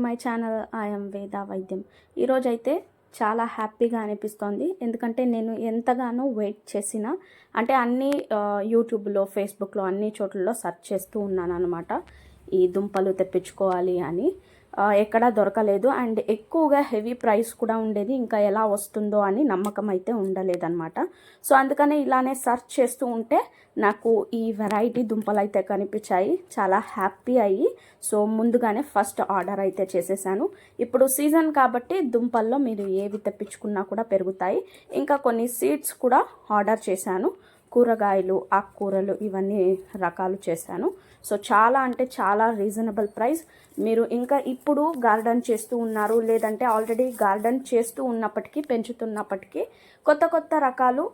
To my channel I'm Veda Vaidyam. ఈరోజైతే చాలా హ్యాపీగా అనిపిస్తోంది. ఎందుకంటే నేను ఎంతగానో వెయిట్ చేసిన అంటే అన్ని యూట్యూబ్లో ఫేస్బుక్లో అన్ని చోట్లలో సెర్చ్ చేస్తూ ఉన్నాను అనమాట ఈ దుంపలు తెప్పించుకోవాలి అని. ఎక్కడా దొరకలేదు. అండ్ ఎక్కువగా హెవీ ప్రైస్ కూడా ఉండేది. ఇంకా ఎలా వస్తుందో అని నమ్మకం అయితే ఉండలేదన్నమాట. సో అందుకనే ఇలానే సర్చ్ చేస్తూ ఉంటే నాకు ఈ వెరైటీ దుంపలు అయితే కనిపించాయి. చాలా హ్యాపీ అయ్యి. సో ముందుగానే ఫస్ట్ ఆర్డర్ అయితే చేసేసాను. ఇప్పుడు సీజన్ కాబట్టి దుంపల్లో మీరు ఏవి తెప్పించుకున్నా కూడా పెరుగుతాయి. ఇంకా కొన్ని సీడ్స్ కూడా ఆర్డర్ చేశాను. కూరగాయలు ఆకుకూరలు ఇవన్నీ రకాలు చేశాను. సో చాలా అంటే చాలా రీజనబుల్ ప్రైస్. మీరు ఇంకా ఇప్పుడు గార్డెన్ చేస్తూ ఉన్నారు లేదంటే ఆల్రెడీ గార్డెన్ చేస్తూ ఉన్నప్పటికీ పెంచుతున్నప్పటికీ కొత్త కొత్త రకాలు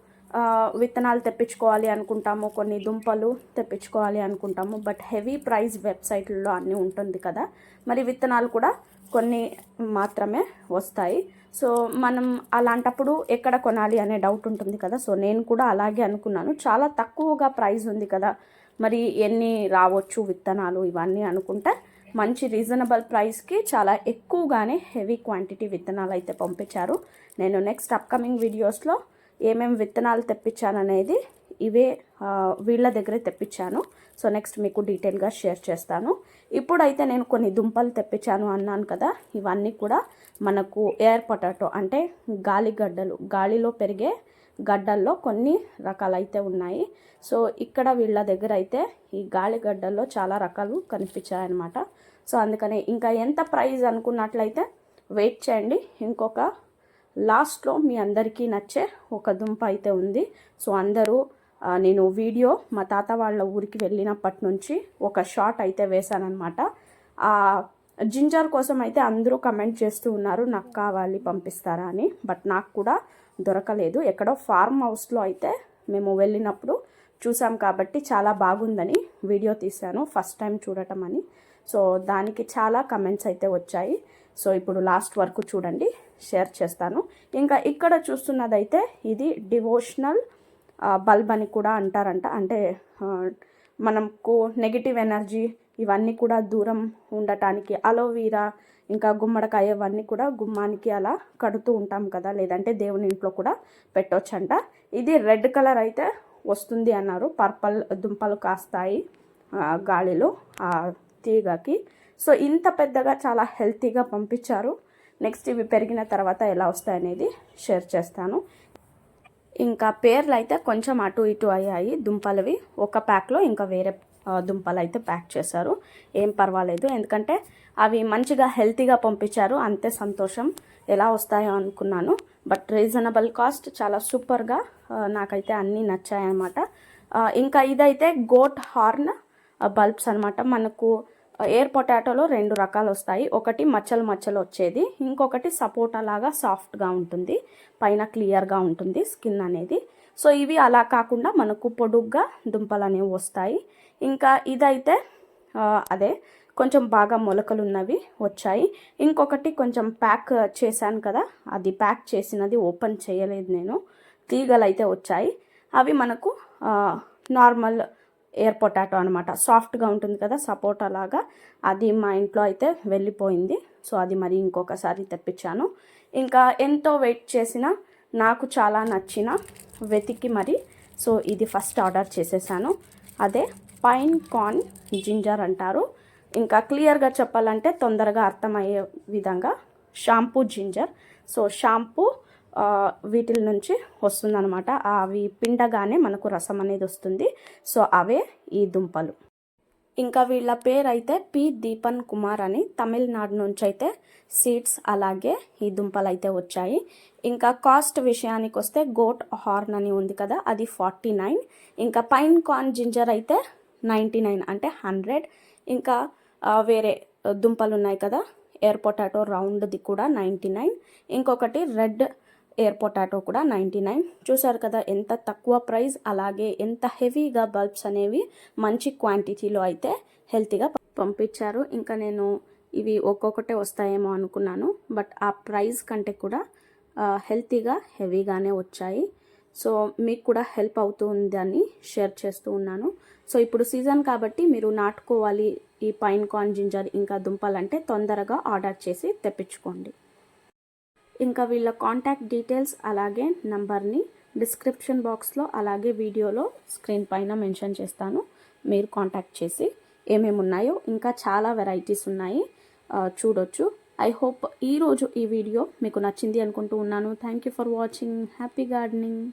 విత్తనాలు తెప్పించుకోవాలి అనుకుంటాము కొన్ని దుంపలు తెప్పించుకోవాలి అనుకుంటాము. బట్ హెవీ ప్రైస్ వెబ్సైట్లలో అన్నీ ఉంటుంది కదా. మరి విత్తనాలు కూడా కొన్ని మాత్రమే వస్తాయి. సో మనం అలాంటప్పుడు ఎక్కడ కొనాలి అనే డౌట్ ఉంటుంది కదా. సో నేను కూడా అలాగే అనుకున్నాను. చాలా తక్కువగా ప్రైస్ ఉంది కదా. మరి ఎన్ని రావచ్చు విత్తనాలు ఇవన్నీ అనుకుంటే మంచి రీజనబుల్ ప్రైస్కి చాలా ఎక్కువగానే హెవీ క్వాంటిటీ విత్తనాలు అయితే పంపించారు. నేను నెక్స్ట్ అప్కమింగ్ వీడియోస్లో ఏమేమి విత్తనాలు తెప్పించాననేది ఇవే వీళ్ళ దగ్గరే తెప్పించాను. సో నెక్స్ట్ మీకు డీటెయిల్గా షేర్ చేస్తాను. ఇప్పుడైతే నేను కొన్ని దుంపలు తెప్పించాను అన్నాను కదా. ఇవన్నీ కూడా మనకు ఎయిర్ పొటాటో అంటే గాలి గడ్డలు గాలిలో పెరిగే గడ్డల్లో కొన్ని రకాలైతే ఉన్నాయి. సో ఇక్కడ వీళ్ళ దగ్గర అయితే ఈ గాలి గడ్డల్లో చాలా రకాలు కనిపించాయన్నమాట. సో అందుకనే ఇంకా ఎంత ప్రైజ్ అనుకున్నట్లయితే వెయిట్ చేయండి. ఇంకొక లాస్ట్లో మీ అందరికీ నచ్చే ఒక దుంప అయితే ఉంది. సో అందరూ నేను వీడియో మా తాత వాళ్ళ ఊరికి వెళ్ళినప్పటి నుంచి ఒక షార్ట్ అయితే వేశానమాట ఆ జింజర్ కోసం అయితే అందరూ కమెంట్ చేస్తూ ఉన్నారు నాకు కావాలి పంపిస్తారా అని. బట్ నాకు కూడా దొరకలేదు. ఎక్కడో ఫార్మ్ హౌస్లో అయితే మేము వెళ్ళినప్పుడు చూసాం కాబట్టి చాలా బాగుందని వీడియో తీశాను ఫస్ట్ టైం చూడటం అని. సో దానికి చాలా కమెంట్స్ అయితే వచ్చాయి. సో ఇప్పుడు లాస్ట్ వరకు చూడండి షేర్ చేస్తాను. ఇంకా ఇక్కడ చూస్తున్నదైతే ఇది డివోషనల్ బల్బ్ అని కూడా అంటారంట. అంటే మనకు నెగిటివ్ ఎనర్జీ ఇవన్నీ కూడా దూరం ఉండటానికి అలోవీరా ఇంకా గుమ్మడికాయ ఇవన్నీ కూడా గుమ్మానికి అలా కడుతూ ఉంటాం కదా. లేదంటే దేవుని ఇంట్లో కూడా పెట్టొచ్చంట. ఇది రెడ్ కలర్ అయితే వస్తుంది అన్నారు. పర్పల్ దుంపలు కాస్తాయి గాలిలో ఆ తీగకి. సో ఇంత పెద్దగా చాలా హెల్తీగా పంపించారు. నెక్స్ట్ ఇవి పెరిగిన తర్వాత ఎలా వస్తాయనేది షేర్ చేస్తాను. ఇంకా పేర్లు అయితే కొంచెం అటు ఇటు అయ్యాయి. దుంపలవి ఒక ప్యాక్లో ఇంకా వేరే దుంపలు అయితే ప్యాక్ చేశారు. ఏం పర్వాలేదు. ఎందుకంటే అవి మంచిగా హెల్తీగా పంపించారు. అంతే సంతోషం ఎలా వస్తాయో అనుకున్నాను. బట్ రీజనబుల్ కాస్ట్ చాలా సూపర్గా నాకైతే అన్నీ నచ్చాయన్నమాట. ఇంకా ఇదైతే గోట్ హార్న్ బల్బ్స్ అనమాట మనకు ఎయిర్ పొటాటోలో రెండు రకాలు వస్తాయి. ఒకటి మచ్చలు మచ్చలు వచ్చేది. ఇంకొకటి సపోటా లాగా సాఫ్ట్గా ఉంటుంది. పైన క్లియర్గా ఉంటుంది స్కిన్ అనేది. సో ఇవి అలా కాకుండా మనకు పొడుగ్గా దుంపలు అనేవి వస్తాయి. ఇంకా ఇదైతే అదే కొంచెం బాగా మొలకలు ఉన్నవి వచ్చాయి. ఇంకొకటి కొంచెం ప్యాక్ చేశాను కదా అది ప్యాక్ చేసినది ఓపెన్ చేయలేదు నేను. తీగలు అయితే వచ్చాయి. అవి మనకు నార్మల్ ఎయిర్ పొటాటో అనమాట సాఫ్ట్గా ఉంటుంది కదా సపోటా లాగా అది మా ఇంట్లో అయితే వెళ్ళిపోయింది. సో అది మరి ఇంకొకసారి తెప్పించాను. ఇంకా ఎంతో వెయిట్ చేసిన నాకు చాలా నచ్చిన వెతికి మరి సో ఇది ఫస్ట్ ఆర్డర్ చేసేసాను. అదే పైన్ కార్న్ జింజర్ అంటారు. ఇంకా క్లియర్గా చెప్పాలంటే తొందరగా అర్థమయ్యే విధంగా షాంపూ జింజర్. సో షాంపూ వీటిల నుంచి వస్తుందనమాట అవి పిండగానే మనకు రసం అనేది వస్తుంది. సో అవే ఈ దుంపలు. ఇంకా వీళ్ళ పేరు అయితే పి. దీపన్ కుమార్ అని తమిళనాడు నుంచి అయితే సీడ్స్ అలాగే ఈ దుంపలు అయితే వచ్చాయి. ఇంకా కాస్ట్ విషయానికి వస్తే గోట్ హార్న్ అని ఉంది కదా అది ఫార్టీ నైన్. ఇంకా పైన్ కార్న్ జింజర్ అయితే నైంటీ నైన్ అంటే హండ్రెడ్. ఇంకా వేరే దుంపలు ఉన్నాయి కదా ఎయిర్ పొటాటో రౌండ్ది కూడా నైంటీ నైన్. ఇంకొకటి రెడ్ ఎయిర్ పొటాటో కూడా నైంటీ నైన్ చూసారు కదా ఎంత తక్కువ ప్రైస్ అలాగే ఎంత హెవీగా బల్బ్స్ అనేవి మంచి క్వాంటిటీలో అయితే హెల్తీగా పంపించారు. ఇంకా నేను ఇవి ఒక్కొక్కటే వస్తాయేమో అనుకున్నాను బట్ ఆ ప్రైస్ కంటే కూడా హెల్తీగా హెవీగానే వచ్చాయి. సో మీకు కూడా హెల్ప్ అవుతుందని షేర్ చేస్తూ ఉన్నాను. సో ఇప్పుడు సీజన్ కాబట్టి మీరు నాటుకోవాలి ఈ పైన్ కార్న్ జింజర్ ఇంకా దుంపలంటే తొందరగా ఆర్డర్ చేసి తెప్పించుకోండి. ఇంకా వీళ్ళ కాంటాక్ట్ డీటెయిల్స్ అలాగే నంబర్ని డిస్క్రిప్షన్ బాక్స్లో అలాగే వీడియోలో స్క్రీన్ పైన మెన్షన్ చేస్తాను. మీరు కాంటాక్ట్ చేసి ఏమేమి ఉన్నాయో ఇంకా చాలా వెరైటీస్ ఉన్నాయి. చూడొచ్చు. ఐ హోప్ ఈరోజు ఈ వీడియో మీకు నచ్చింది అనుకుంటూ ఉన్నాను. Thank you for watching happy gardening